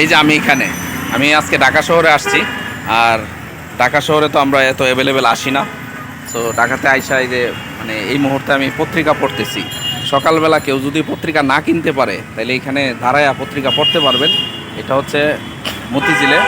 এই যে আমি এখানে। আমি আজকে ঢাকা শহরে আসছি, আর ঢাকা শহরে তো আমরা এত অ্যাভেলেবেল আসি না। তো ঢাকাতে আইসা যে মানে এই মুহূর্তে আমি পত্রিকা পড়তেছি। সকালবেলা কেউ যদি পত্রিকা না কিনতে পারে, তাহলে এখানে দাঁড়ায়া পত্রিকা পড়তে পারবেন। এটা হচ্ছে মতিঝিলে।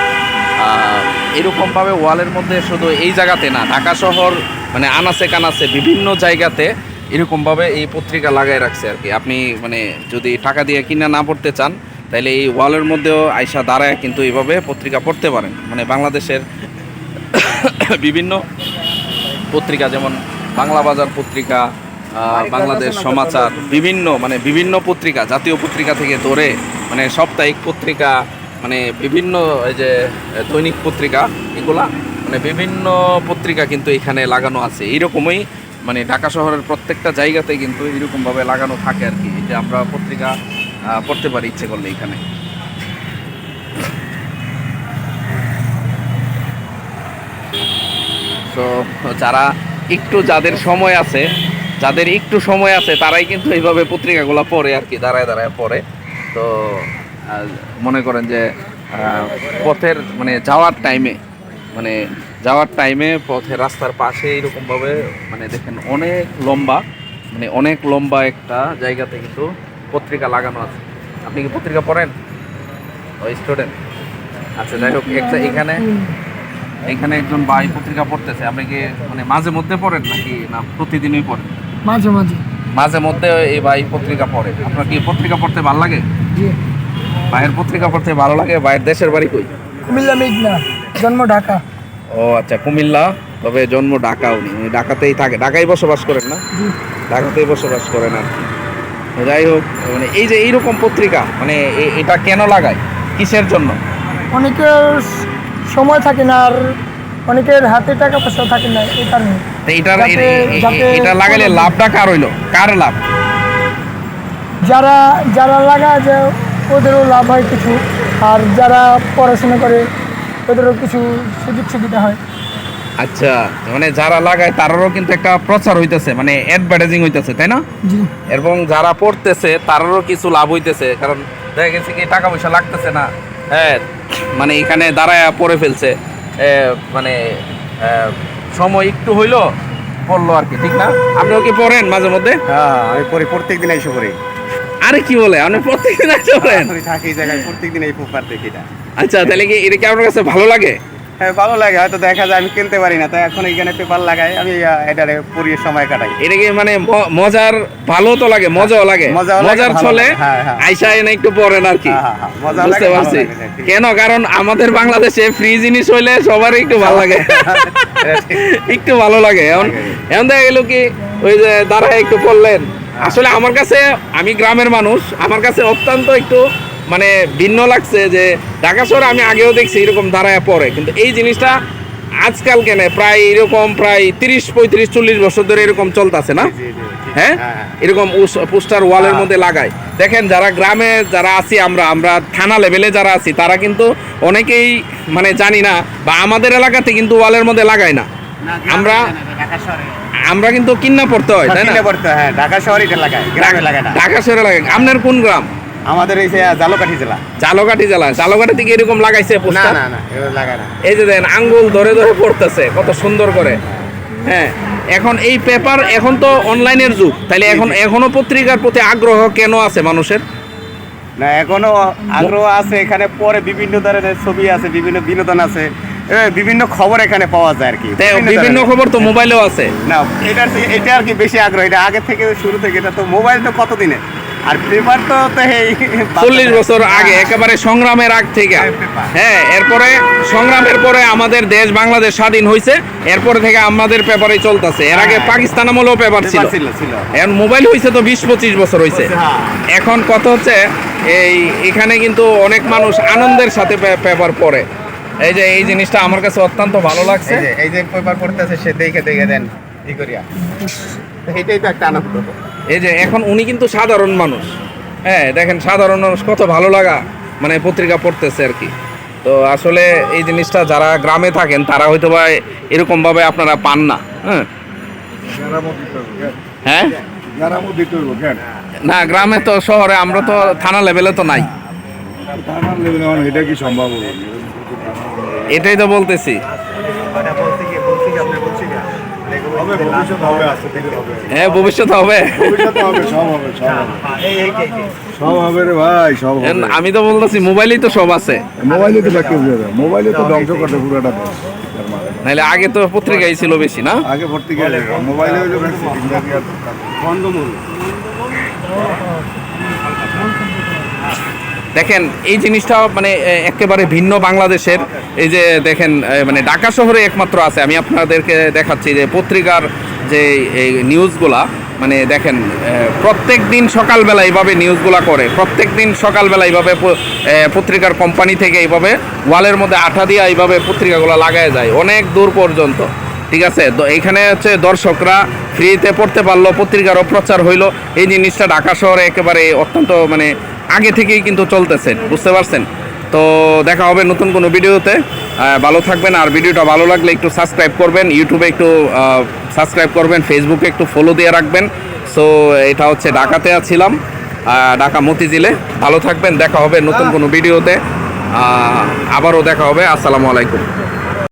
এরকমভাবে ওয়ালের মধ্যে শুধু এই জায়গাতে না, ঢাকা শহর মানে আনাচে কানাচে বিভিন্ন জায়গাতে এরকমভাবে এই পত্রিকা লাগাই রাখছে আর কি। আপনি মানে যদি টাকা দিয়ে কিনা না পড়তে চান তাহলে এই ওয়ালের মধ্যেও আইসা দাঁড়ায় কিন্তু এইভাবে পত্রিকা পড়তে পারেন। মানে বাংলাদেশের বিভিন্ন পত্রিকা যেমন বাংলা বাজার পত্রিকা বাংলাদেশ সমাচার বিভিন্ন মানে বিভিন্ন পত্রিকা জাতীয় পত্রিকা থেকে ধরে মানে সাপ্তাহিক পত্রিকা মানে বিভিন্ন এই যে দৈনিক পত্রিকা এগুলা মানে বিভিন্ন পত্রিকা কিন্তু এখানে লাগানো আছে। এইরকমই মানে ঢাকা শহরের প্রত্যেকটা জায়গাতে কিন্তু এরকমভাবে লাগানো থাকে আর কি যে আমরা পত্রিকা পড়তে পারি ইচ্ছে করলে এখানে। তো যারা একটু যাদের সময় আছে, যাদের একটু সময় আছে, তারাই কিন্তু এইভাবে পত্রিকাগুলো পড়ে আর কি, দাঁড়ায় দাঁড়ায় পড়ে। তো মনে করেন যে পথের মানে যাওয়ার টাইমে মানে যাওয়ার টাইমে পথে রাস্তার পাশে এরকমভাবে মানে দেখেন অনেক লম্বা মানে অনেক লম্বা একটা জায়গাতে কিন্তু পত্রিকা লাগানো আছে। আপনি কি পত্রিকা পড়েন? ওই স্টুডেন্ট আচ্ছা যাই হোক একটা এখানে এখানে একজন ভাই পত্রিকা পড়তেছে। আপনি কি মানে মাঝে মধ্যে পড়েন নাকি না প্রতিদিনই পড়েন? মাঝে মাঝে। মাঝে মধ্যে এই ভাই পত্রিকা পড়ে। আপনার কি পত্রিকা পড়তে ভালো লাগে? ভাইয়ের পত্রিকা পড়তে ভালো লাগে? ভাইয়ের দেশের বাড়ি কই? কুমিল্লা মেঘনা। জন্ম ঢাকা। ও আচ্ছা কুমিল্লা। তবে জন্ম ঢাকা উনি ঢাকাতেই থাকে। ঢাকায় বসবাস করেন না? ঢাকাতেই বসবাস করেন আর কি। যাই হোক মানে এই যে এইরকম পত্রিকা মানে এটা কেন লাগায়? কিসের জন্য? অনেকের সময় থাকে না আর অনেকের হাতে টাকা পয়সা থাকে না এই কারণে। তো এটার এ- যাতে- এ- এ- যাতে- এটা লাগালে লাভটা কার হইল? কার লাভ? যারা যারা লাগায় যে ওদেরও লাভ হয় কিছু। আর যারা পড়াশোনা করে ওদেরও কিছু সুযোগ সুবিধা হয়। আচ্ছা মানে যারা লাগায় তারারও কিন্তু একটা প্রচার হইতেছে মানে অ্যাডভার্টাইজিং হইতেছে তাই না? জি। এবং যারা পড়তেছে তারারও কিছু লাভ হইতেছে কারণ দেখা গেছে কি টাকা পয়সা লাগতেছে না। হ্যাঁ মানে এখানে দাঁড়ায় পড়ে ফেলছে। মানে সময় একটু হইল পড়ল আর কি ঠিক না? আপনিও কি পড়েন মাঝে মধ্যে? হ্যাঁ আমি পরে প্রত্যেক দিন এসে পড়ি। আরে কি বলে আপনি প্রত্যেকদিন আসতে পড়েন? আমি থাকি এই জায়গায় প্রত্যেক দিন এই পেপার দেখি এটা আচ্ছা তাহলে কি এটা কি আপনার কাছে ভালো লাগে? হ্যাঁ ভালো লাগে হয়তো দেখা যায় আমি কিনতে পারি না তাই এখন এখানে পেপার লাগাই আমি পড়িয়ে সময় কাটাই। এটা কি মানে মজার ভালো তো লাগে মজাও লাগে? মজার ছলে হ্যাঁ, হ্যাঁ। আইসা এনে একটু পড়েন আর কি। হ্যাঁ, বুঝতে পারছি। কেন? কারণ আমাদের বাংলাদেশে ফ্রি জিনিস হইলে সবারই একটু ভালো লাগে। একটু ভালো লাগে। এখন এখন দেখা গেল কি ওই যে দাঁড়ায় একটু পড়লেন। আসলে আমার কাছে আমি গ্রামের মানুষ আমার কাছে অত্যন্ত একটু মানে ভিন্ন লাগছে যে ঢাকা শহরে আমি আগেও দেখছি এরকম দাঁড়ায় পড়ে। কিন্তু এই জিনিসটা আজকাল কেন? প্রায় এরকম প্রায় তিরিশ পঁয়ত্রিশ চল্লিশ বছর ধরে এরকম চলতেছে না? ঠিক। হ্যাঁ? হ্যাঁ। এরকম পোস্টার ওয়ালের হ্যাঁ। মধ্যে লাগায়। দেখেন যারা গ্রামে যারা আছি আমরা আমরা থানা লেভেলে যারা আছি তারা কিন্তু অনেকেই মানে জানি না বা আমাদের এলাকাতে কিন্তু ওয়ালের মধ্যে লাগায় না। আমরা আমরা কিন্তু কিন্না পড়তে হয় তাই না? হয়, হ্যাঁ ঢাকা শহরে লাগায় ঢাকা শহরে লাগায় আপনার কোন গ্রাম? আমাদের এই জালকাঠি জেলা। জালকাঠি জেলা। জালকাঠি থেকে এরকম লাগাইছে না না না লাগায় না। এই যে দেন আঙ্গুল ধরে ধরে পড়তেছে কত সুন্দর করে। হ্যাঁ এখন এই পেপার এখন তো অনলাইনের যুগ। তাহলে এখন এখনও পত্রিকার প্রতি আগ্রহ কেন আছে মানুষের? না এখনও আগ্রহ আছে এখানে পরে বিভিন্ন ধরনের ছবি আছে বিভিন্ন বিনোদন আছে বিভিন্ন খবর এখানে পাওয়া যায় আর কি। বিভিন্ন খবর তো মোবাইলেও আছে। না এটা এটা আর কি বেশি আগ্রহ এটা আগে থেকে শুরু থেকে এটা তো মোবাইল তো কতদিনে? আর পেপার তো চল্লিশ বছর আগে হ্যাঁ। একেবারে সংগ্রামের আগ থেকে। হ্যাঁ, হ্যাঁ এরপরে সংগ্রামের পরে আমাদের দেশ বাংলাদেশ স্বাধীন হয়েছে এরপরে থেকে আমাদের পেপারে চলতেছে। এর আগে হ্যাঁ। পাকিস্তান আমলেও পেপার ছিল। এখন মোবাইল হয়েছে তো বিশ পঁচিশ বছর হয়েছে হ্যাঁ। এখন কত হচ্ছে এই এখানে কিন্তু অনেক মানুষ আনন্দের সাথে পেপার পড়ে। এই যে এই জিনিসটা আমার কাছে অত্যন্ত ভালো লাগছে। এই যে এই যে পেপার পড়তেছে সে দেখে দেখে দেন। ই করিয়া। এইটাই তো একটা আনন্দ। এই যে এখন উনি কিন্তু সাধারণ মানুষ। হ্যাঁ দেখেন সাধারণ মানুষ কত ভালো লাগা মানে পত্রিকা পড়তেছে আর কি। তো আসলে এই জিনিসটা যারা গ্রামে থাকেন তারা হয়তো বা এরকমভাবে আপনারা পান না হ্যাঁ। হ্যাঁ? না গ্রামে তো শহরে আমরা তো থানা লেভেলে তো নাই। মানে এটা কি সম্ভব? এটাই তো বলতেছি। ভাই সব হবে। আমি তো বলতেছি মোবাইলেই তো সব আছে। মোবাইলে তো মোবাইলে তো ধ্বংস করতে পুরোটা। নাহলে আগে তো পত্রিকাই ছিল বেশি না? আগে পত্রিকা মোবাইলে বন্ধ দেখেন, এই জিনিসটা মানে একেবারে ভিন্ন বাংলাদেশের। এই যে দেখেন মানে ঢাকা শহরে একমাত্র আছে। আমি আপনাদেরকে দেখাচ্ছি যে পত্রিকার যে এই নিউজগুলা মানে দেখেন প্রত্যেক দিন সকালবেলা এইভাবে নিউজগুলা করে। প্রত্যেক দিন সকালবেলা এইভাবে পত্রিকার কোম্পানি থেকে এইভাবে ওয়ালের মধ্যে আঠা দিয়ে এইভাবে পত্রিকাগুলো লাগায় যায়, অনেক দূর পর্যন্ত। ঠিক আছে? দ- এইখানে হচ্ছে দর্শকরা ফ্রিতে পড়তে পারল, পত্রিকারও প্রচার হইল। এই জিনিসটা ঢাকা শহরে একেবারে অত্যন্ত মানে আগে থেকেই কিন্তু চলতেছে বুঝতে পারছেন? তো দেখা হবে নতুন কোনো ভিডিওতে। ভালো থাকবেন, আর ভিডিওটা ভালো লাগলে একটু সাবস্ক্রাইব করবেন ইউটিউবে একটু সাবস্ক্রাইব করবেন ফেসবুকে একটু ফলো দিয়ে রাখবেন। সো এটা হচ্ছে ঢাকাতে ছিলাম ঢাকা মতিঝিলে। ভালো থাকবেন, দেখা হবে নতুন কোনো ভিডিওতে। আবারও দেখা হবে, আসসালামু আলাইকুম।